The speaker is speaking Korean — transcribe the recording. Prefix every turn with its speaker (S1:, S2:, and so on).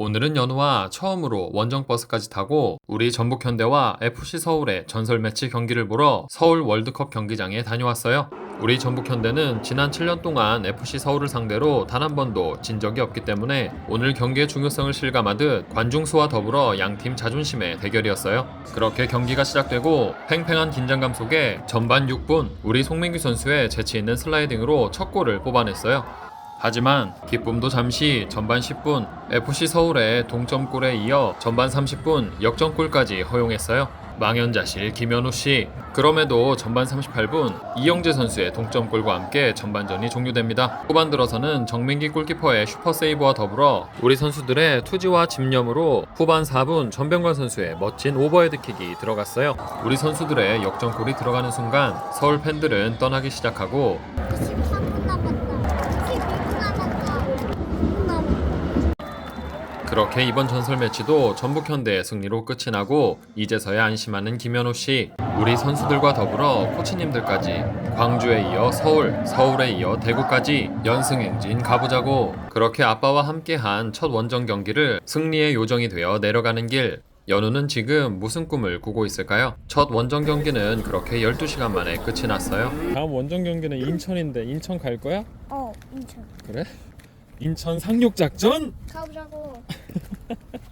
S1: 오늘은 연우와 처음으로 원정버스까지 타고 우리 전북현대와 FC 서울의 전설 매치 경기를 보러 서울 월드컵 경기장에 다녀왔어요. 우리 전북현대는 지난 7년 동안 FC 서울을 상대로 단 한 번도 진 적이 없기 때문에 오늘 경기의 중요성을 실감하듯 관중 수와 더불어 양팀 자존심의 대결이었어요. 그렇게 경기가 시작되고 팽팽한 긴장감 속에 전반 6분 우리 송민규 선수의 재치 있는 슬라이딩으로 첫 골을 뽑아냈어요. 하지만 기쁨도 잠시 전반 10분 FC 서울의 동점골에 이어 전반 30분 역전골까지 허용했어요. 망연자실 김현우 씨. 그럼에도 전반 38분 이영재 선수의 동점골과 함께 전반전이 종료됩니다. 후반 들어서는 정민기 골키퍼의 슈퍼 세이브와 더불어 우리 선수들의 투지와 집념으로 후반 4분 전병관 선수의 멋진 오버헤드킥이 들어갔어요. 우리 선수들의 역전골이 들어가는 순간 서울 팬들은 떠나기 시작하고
S2: 13분 남았다. 12분 남았다. 5분 남았다.
S1: 그렇게 이번 전설 매치도 전북 현대의 승리로 끝이 나고 이제서야 안심하는 김현우 씨. 우리 선수들과 더불어 코치님들까지 광주에 이어 서울, 서울에 이어 대구까지 연승 행진 가보자고. 그렇게 아빠와 함께한 첫 원정 경기를 승리의 요정이 되어 내려가는 길. 연우는 지금 무슨 꿈을 꾸고 있을까요? 첫 원정 경기는 그렇게 12시간 만에 끝이 났어요.
S3: 다음 원정 경기는 인천인데 인천 갈 거야?
S2: 어, 인천.
S3: 그래? 인천 상륙 작전?
S2: 가보자고.